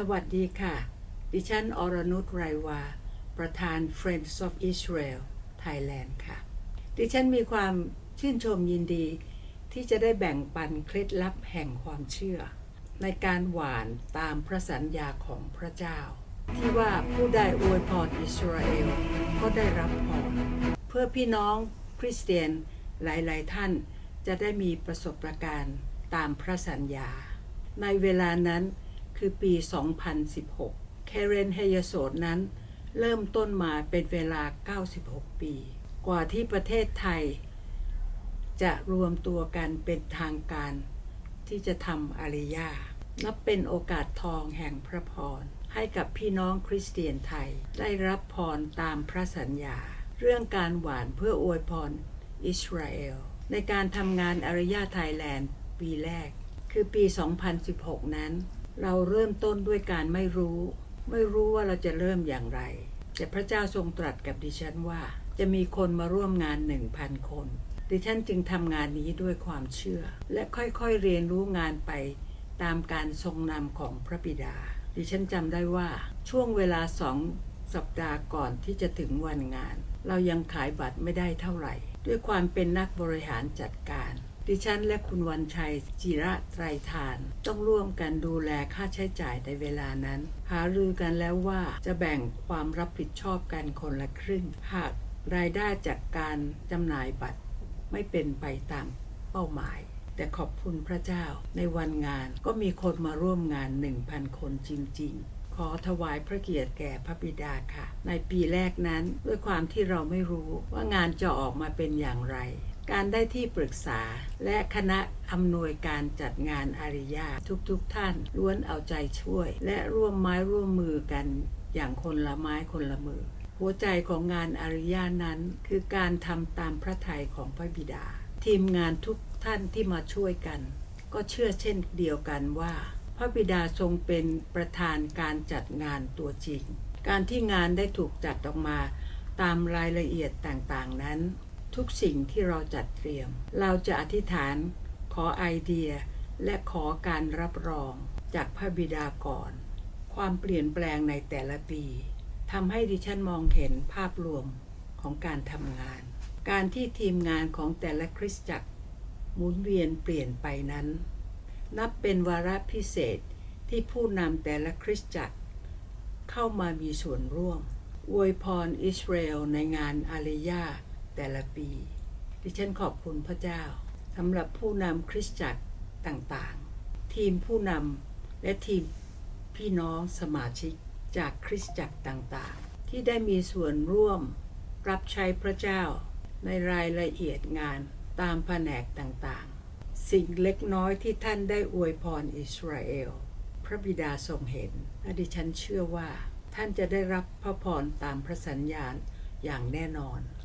สวัสดีค่ะ ดิฉัน อรนุชไรวา ประธาน Friends of Israel Thailand ค่ะ ดิฉันมีความชื่นชมยินดี ที่จะได้แบ่งปันเคล็ดลับแห่งความเชื่อ ในการหวานตามพระสัญญาของพระเจ้า ที่ว่าผู้ได้อวยพรอิสราเอลก็ได้รับพรเพื่อพี่น้องคริสเตียนหลาย ๆ ท่านจะได้มีประสบการณ์ตามพระสัญญา ในเวลานั้น คือปี 2016แคเรนเฮยโสดนั้น เริ่มต้นมาเป็นเวลา 96 ปี กว่าที่ประเทศไทย จะรวมตัวกันเป็นทางการ ที่จะทำอาริยา นับเป็นโอกาสทองแห่งพระพร ให้กับพี่น้องคริสเตียนไทย ได้รับพรตามพระสัญญา เรื่องการหวานเพื่ออวยพรอิสราเอล ในการทำงานอาริยาไทยแลนด์ปีแรก คือปี 2016 นั้น เราเริ่มต้นด้วยการไม่รู้ ไม่รู้ว่าเราจะเริ่มอย่างไร แต่พระเจ้าทรงตรัสกับดิฉันว่า จะมีคนมาร่วมงาน1,000คน ดิฉันจึงทำงานนี้ด้วยความเชื่อ และค่อยๆเรียนรู้งานไปตามการทรงนำของพระบิดา ดิฉันจำได้ว่าช่วงเวลาสองสัปดาห์ก่อนที่จะถึงวันงาน เรายังขายบัตรไม่ได้เท่าไหร่ ด้วยความเป็นนักบริหารจัดการ ดิฉันและคุณวันชัยจิระไตรทาน ต้องร่วมกันดูแลค่าใช้จ่ายในเวลานั้น หารือกันแล้วว่าจะแบ่งความรับผิดชอบกันคนละครึ่ง หากรายได้จากการจำหน่ายบัตรไม่เป็นไปตามเป้าหมาย แต่ขอบคุณพระเจ้าในวันงานก็มีคนมาร่วมงาน 1,000 คนจริง ๆขอถวายพระเกียรติแก่พระบิดาค่ะ ในปีแรกนั้นด้วยความที่เราไม่รู้ว่างานจะออกมาเป็นอย่างไร การได้ที่ปรึกษา และคณะอำนวยการจัดงานอาริยาทุกๆทท่านล้วนเอาใจช่วย และร่วมไม้ร่วมมือกันอย่างคนละไม้คนละมือ หัวใจของงานอาริยานั้น คือการทำตามพระทัยของพระบิดา ทีมงานทุกท่านที่มาช่วยกัน ก็เชื่อเช่นเดียวกันว่า พระบิดาทรงเป็นประธานการจัดงานตัวจริง การที่งานได้ถูกจัดออกมาตามรายละเอียดต่างๆนั้น ทุกสิ่งที่เราจัดเตรียม เราจะอธิษฐานขอไอเดียและขอการรับรองจากพระบิดาก่อน ความเปลี่ยนแปลงในแต่ละปีทำให้ดิฉันมองเห็นภาพรวมของการทำงาน การที่ทีมงานของแต่ละคริสตจักรหมุนเวียนเปลี่ยนไปนั้น นับเป็นวาระพิเศษที่ผู้นำแต่ละคริสตจักร เข้ามามีส่วนร่วมอวยพรอิสราเอลในงานอาเลยา แต่ละปี ดิฉันขอบคุณพระเจ้าสำหรับผู้นำคริสตจักรต่างๆ ทีมผู้นำและทีมพี่น้องสมาชิกจากคริสตจักรต่างๆ ที่ได้มีส่วนร่วมรับใช้พระเจ้าในรายละเอียดงานตามแผนกต่างๆ สิ่งเล็กน้อยที่ท่านได้อวยพรอิสราเอล พระบิดาทรงเห็นและดิฉันเชื่อว่า ท่านจะได้รับพระพรตามพระสัญญาณอย่างแน่นอน